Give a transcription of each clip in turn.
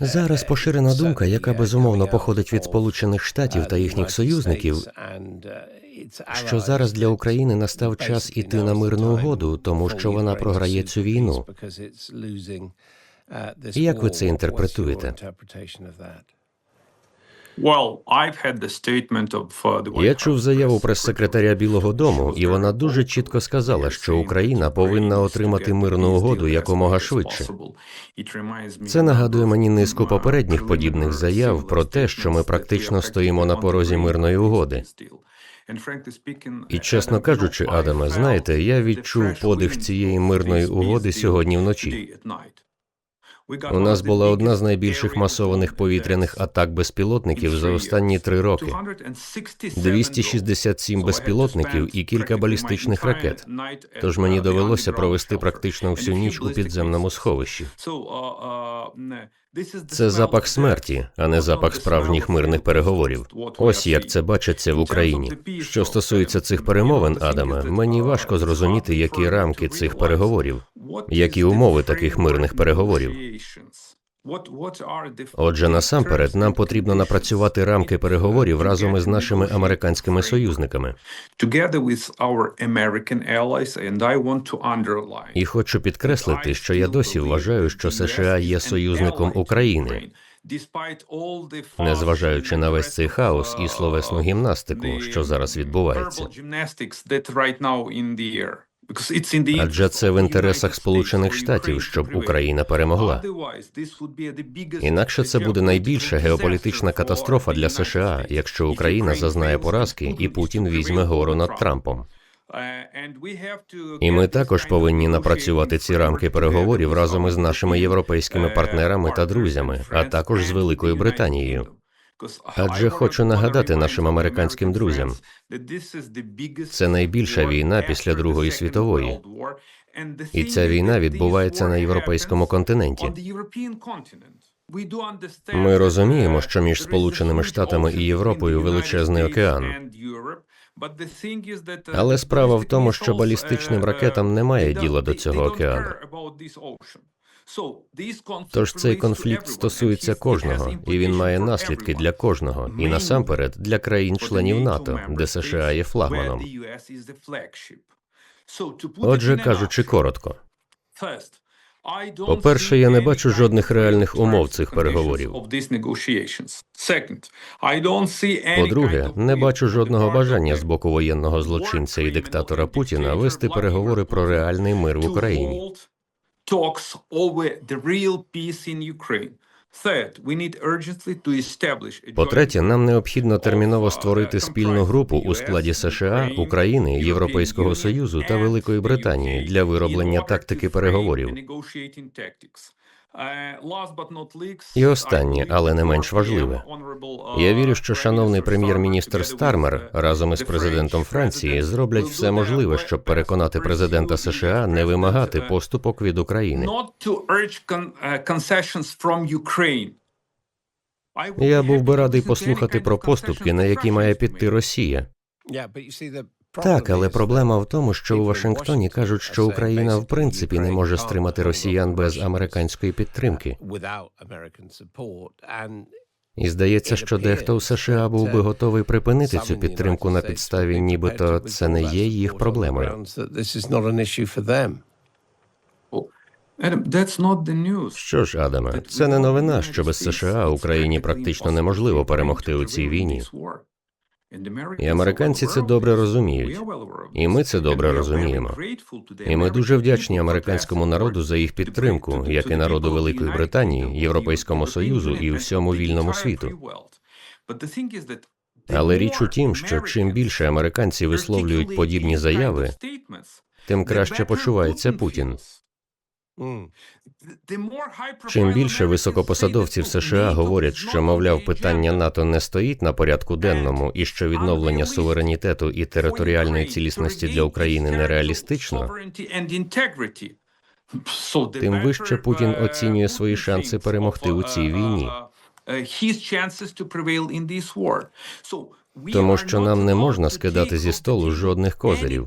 Зараз поширена думка, яка безумовно походить від Сполучених Штатів та їхніх союзників, що зараз для України настав час іти на мирну угоду, тому що вона програє цю війну. І як ви це інтерпретуєте? Я чув заяву прес-секретаря Білого Дому, і вона дуже чітко сказала, що Україна повинна отримати мирну угоду якомога швидше. Це нагадує мені низку попередніх подібних заяв про те, що ми практично стоїмо на порозі мирної угоди. І чесно кажучи, Адаме, знаєте, я відчув подих цієї мирної угоди сьогодні вночі. У нас була одна з найбільших масованих повітряних атак безпілотників за останні три роки. 267 безпілотників і кілька балістичних ракет. Тож мені довелося провести практично всю ніч у підземному сховищі. Це запах смерті, а не запах справжніх мирних переговорів. Ось як це бачиться в Україні. Що стосується цих перемовин, Адаме, мені важко зрозуміти, які рамки цих переговорів, які умови таких мирних переговорів. Отже, насамперед, нам потрібно напрацювати рамки переговорів разом із нашими американськими союзниками. І хочу підкреслити, що я досі вважаю, що США є союзником України, незважаючи на весь цей хаос і словесну гімнастику, що зараз відбувається. Адже це в інтересах Сполучених Штатів, щоб Україна перемогла. Інакше це буде найбільша геополітична катастрофа для США, якщо Україна зазнає поразки і Путін візьме гору над Трампом. І ми також повинні напрацювати ці рамки переговорів разом із нашими європейськими партнерами та друзями, а також з Великою Британією. Адже хочу нагадати нашим американським друзям, це найбільша війна після Другої світової, і ця війна відбувається на європейському континенті. Ми розуміємо, що між Сполученими Штатами і Європою величезний океан. Але справа в тому, що балістичним ракетам немає діла до цього океану. Тож цей конфлікт стосується кожного, і він має наслідки для кожного, і насамперед для країн-членів НАТО, де США є флагманом. Отже, кажучи коротко, по-перше, я не бачу жодних реальних умов цих переговорів. по-друге, не бачу жодного бажання з боку воєнного злочинця і диктатора Путіна вести переговори про реальний мир в Україні. Talks over the real peace in Ukraine. Joint По-третє, нам необхідно терміново створити спільну групу у складі США, України, Європейського союзу та Великої Британії для вироблення тактики переговорів. І останнє, але не менш важливе. Я вірю, що шановний прем'єр-міністр Стармер разом із президентом Франції зроблять все можливе, щоб переконати президента США не вимагати поступок від України. Я був би радий послухати про поступки, на які має піти Росія. Так, але проблема в тому, що у Вашингтоні кажуть, що Україна в принципі не може стримати росіян без американської підтримки. І здається, що дехто у США був би готовий припинити цю підтримку на підставі, нібито це не є їх проблемою. Що ж, Адаме, це не новина, що без США Україні практично неможливо перемогти у цій війні. І американці це добре розуміють. І ми це добре розуміємо. І ми дуже вдячні американському народу за їх підтримку, як і народу Великої Британії, Європейському Союзу і всьому вільному світу. Але річ у тім, що чим більше американці висловлюють подібні заяви, тим краще почувається Путін. Чим більше високопосадовців США говорять, що мовляв питання НАТО не стоїть на порядку денному, і що відновлення суверенітету і територіальної цілісності для України нереалістично, тим вище Путін оцінює свої шанси перемогти у цій війні. Тому що нам не можна скидати зі столу жодних козирів.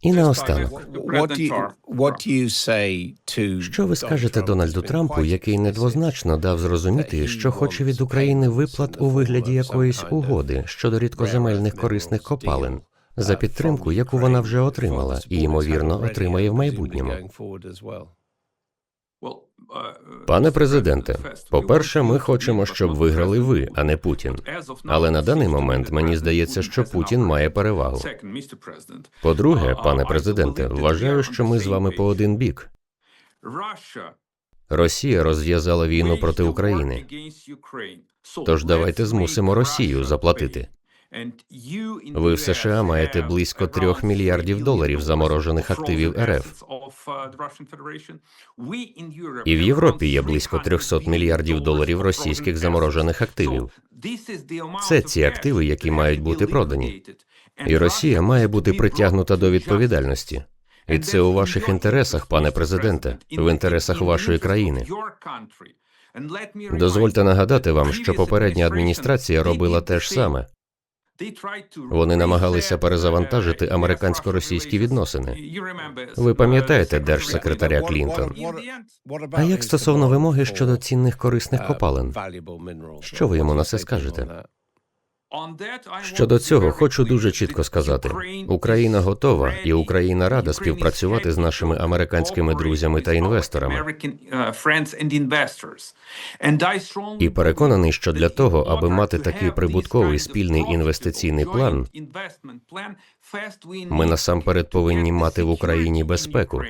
І наостанок. What do you, what do you say to Що ви скажете Дональду Трампу, який недвозначно дав зрозуміти, що хоче від України виплат у вигляді якоїсь угоди щодо рідкоземельних корисних копалин за підтримку, яку вона вже отримала, і ймовірно отримає в майбутньому? Пане президенте, по-перше, ми хочемо, щоб виграли ви, а не Путін. Але на даний момент мені здається, що Путін має перевагу. По-друге, пане президенте, вважаю, що ми з вами по один бік. Росія розв'язала війну проти України. Тож давайте змусимо Росію заплатити. Ви в США маєте близько трьох мільярдів доларів заморожених активів РФ. І в Європі є близько 300 мільярдів доларів російських заморожених активів. Це ці активи, які мають бути продані. І Росія має бути притягнута до відповідальності. І це у ваших інтересах, пане президенте, в інтересах вашої країни. Дозвольте нагадати вам, що попередня адміністрація робила те ж саме. Вони намагалися перезавантажити американсько-російські відносини. Ви пам'ятаєте держсекретаря Клінтон? А як стосовно вимоги щодо цінних корисних копалин? Що ви йому на це скажете? Щодо цього хочу дуже чітко сказати: Україна готова і Україна рада співпрацювати з нашими американськими друзями та інвесторами. І переконаний, що для того, аби мати такий прибутковий спільний інвестиційний план, ми насамперед повинні мати в Україні безпеку.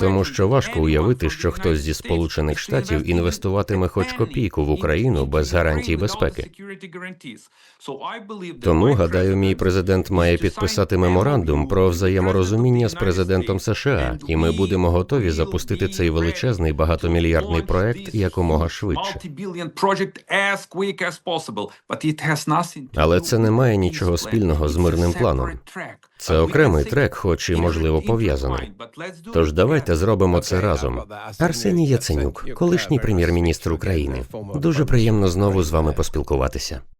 Тому що важко уявити, що хтось зі Сполучених Штатів інвестуватиме хоч копійку в Україну без гарантій безпеки. Тому гадаю, мій президент має підписати меморандум про взаєморозуміння з президентом США, і ми будемо готові запустити цей величезний багатомільярдний проект якомога швидше. Але це не має нічого спільного з мирним планом. Це окремий трек, хоч і можливо пов'язаний. Тож давайте зробимо це разом. Арсеній Яценюк, колишній прем'єр-міністр України. Дуже приємно знову з вами поспілкуватися.